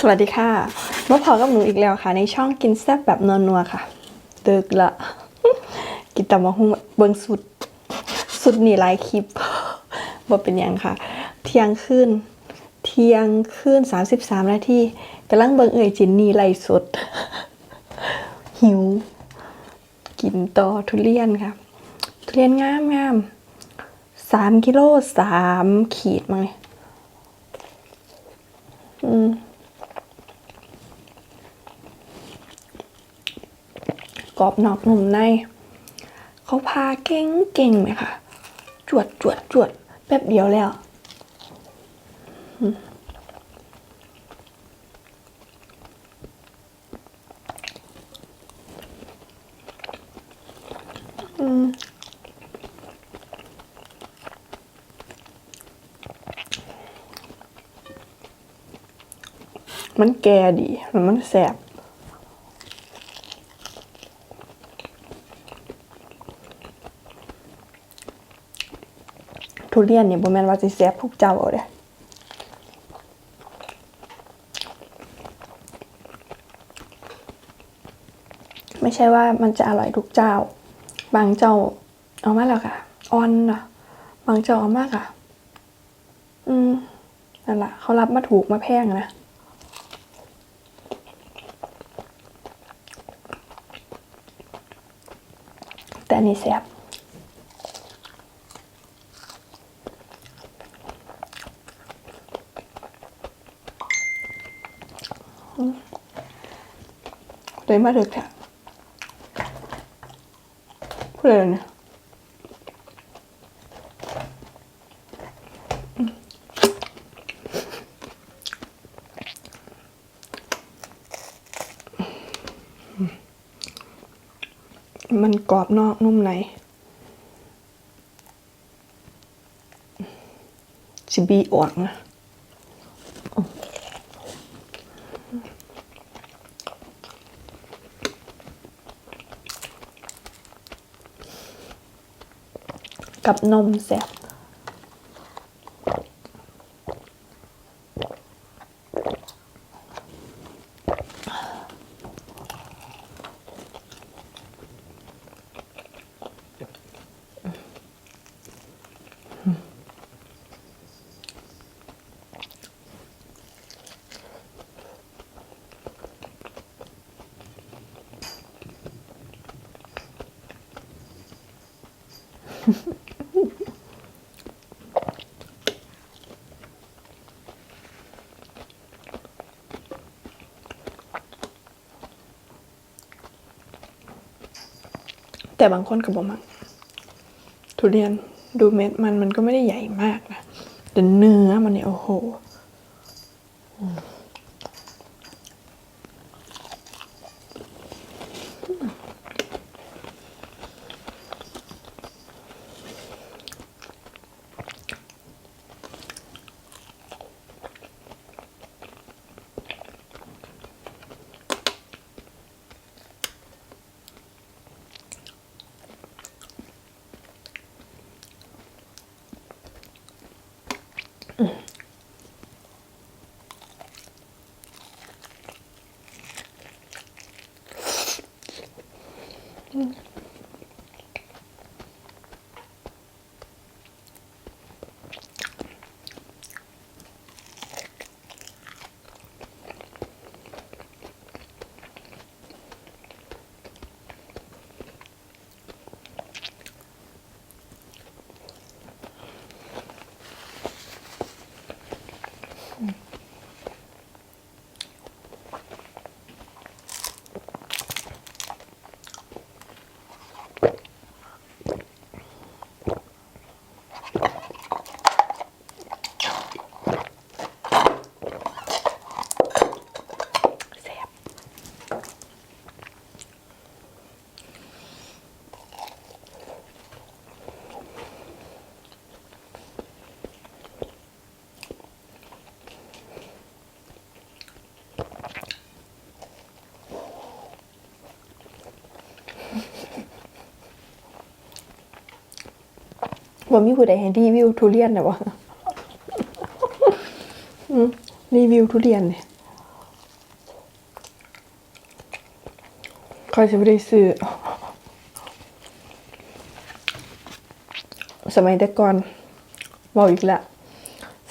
สวัสดีค่ะมาพอกับหนูอีกแล้วค่ะ ในช่องกินแซ่บแบบนัวๆค่ะตึกละกินตำมะฮุ่งเบิงสุด สุดนี่หลายคลิปบ่เป็นยังค่ะ เที่ยงคืนเที่ยงคืน33นาทีกำลังเบิงเอ่ยจินนี่ไล่สด หิว กินต่อทุเรียนค่ะ ทุเรียนงามงามสามกิโลสามขีดมั้งเนี่ยอืม กรอบนอกนุ่มใน เขาพาเก่งเก่งไหมคะจวดจวดจวดแป๊บเดียวแล้วมันแก่ดี มันแสบ ทุเรียนเนี่ยบ่แม่นว่าสิแซ่บทุกเจ้าเอาเด้ไม่ใช่ว่ามันจะอร่อยทุกเจ้า บางเจ้าเอามาแล้วค่ะอ่อนนะบางเจ้าเอามากค่ะ อืมนั่นแหละเขารับมาถูกมาแพงนะแต่นนี่แซ่บ ยมาถึกแท้พูดอะไรเนี่ยอืมมันกรอบนอกนุ่มในสิบีออกนะ กับนมแซ่บ แต่บางคนก็บอกมักทุเรียนดูเม็ดมันมันก็ไม่ได้ใหญ่มากนะแต่เนื้อมันเนี่ยโอ้โห แว่ามีผู้ใดเห็นรีวิวทุเรียนนะวะรีวิวทุเรียนเนี่ยคอยจะไม่ได้ซื้อ สมัยแต่ก่อนบอกอีกละ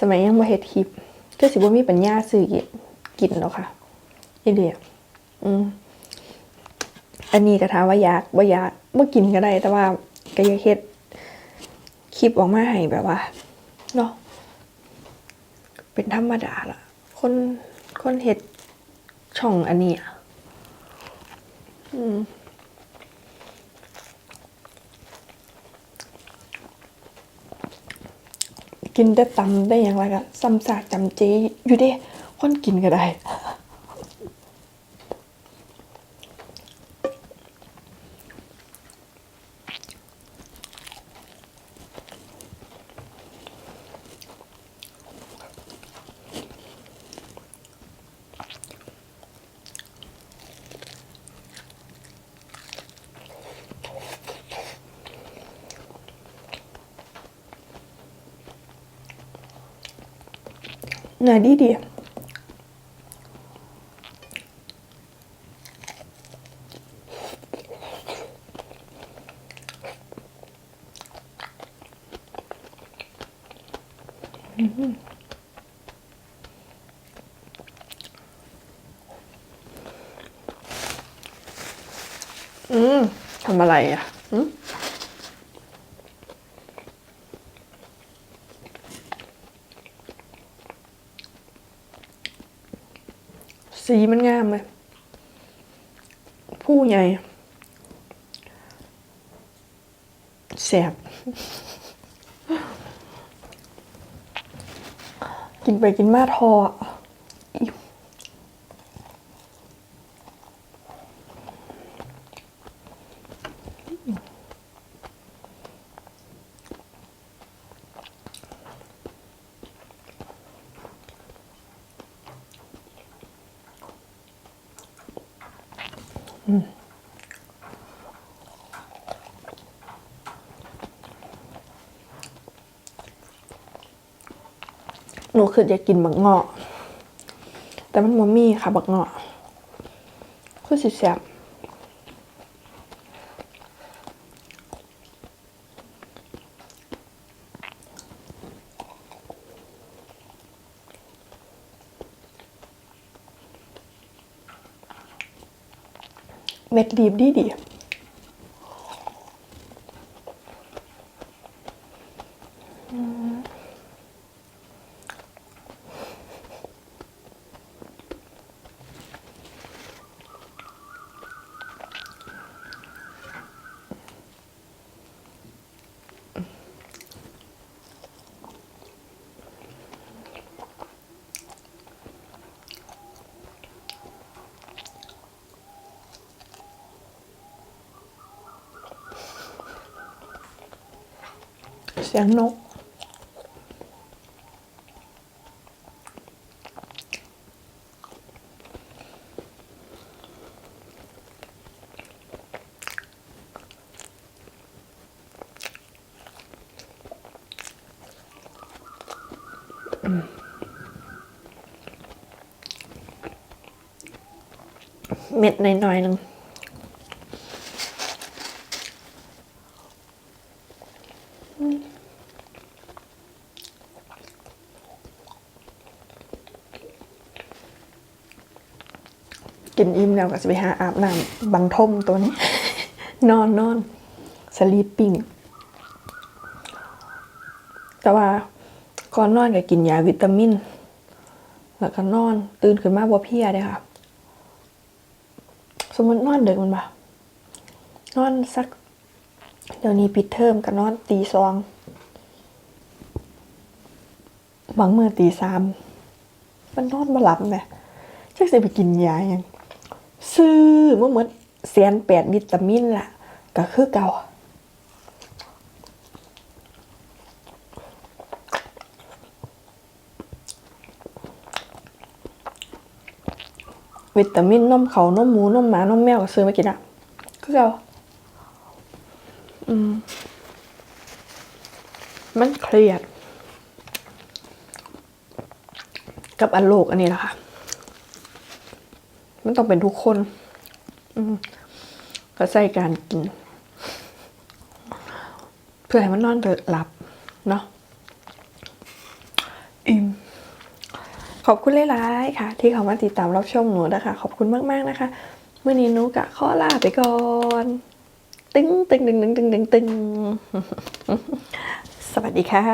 สมัยยังมาเห็ดคลิปก็สิว่ามีปัญญาซื้อกินกินแล้วค่ะอีเดียอืม อันนี้ก็ถามว่าอยากบ่อยากบ่กินก็ได้ แต่ว่าก็อยากเฮ็ดคลิปออกมาให้แบบว่าเนาะเป็นธรรมดาละคนคนเฮ็ดช่องอันนี้อะอืมกินได้ตำได้อย่างไรก็ซ้ำซากจำเจอยู่เด้คนกินก็ได้ เนื้อดีดีอืมทำอะไรอะอืม สีมันงามเลยผู้ใหญ่แสบกินไปกินมาทออม หนูคืออยากกินบักเงาะแต่มันมัมีค่ะบักเงาะคือสิแสบ เม็ สียงนก เม็ดน่อยๆนึง กินอิ่มแล้วก็จะไปหาอาบน้ำบังทมตัวนี้ นอนนอนสลีปปิ้งแต่ว่าก่อนนอนก็กินยาวิตามิน แล้วก็นอน ตื่นขึ้นมาบ่เพียเด้ค่ะ สมมตินอนเด็กมันบ่นอนสัก เดี๋ยวนี้ปิดเทอมก็นอนตีสองบางมือตีสามมันนอนบ่หลับแหมจักสิไปกินยาหยัง ซื้อเมื่อหมดแสนแปดวิตามินล่ะ ก็คือเก่าวิตามินนมเขานมหมูนมหมานมแมวก็ซื้อมากินอะก็เอาอืม มันเครียด กับอันโลกอันนี้แหละค่ะ มันต้องเป็นทุกคน อืก็ใส่การกิน เพื่อให้มันนอนหลับ เนาะอิ่มขอบคุณหลายๆค่ะ ที่เขามาติดตามรับชมหนูนะคะ ขอบคุณมาก ๆ นะคะเมื่อนี้หนูกะขอลาไปก่อน ตึงตึงตึงตึงตึงตึงตึงสวัสดีค่ะ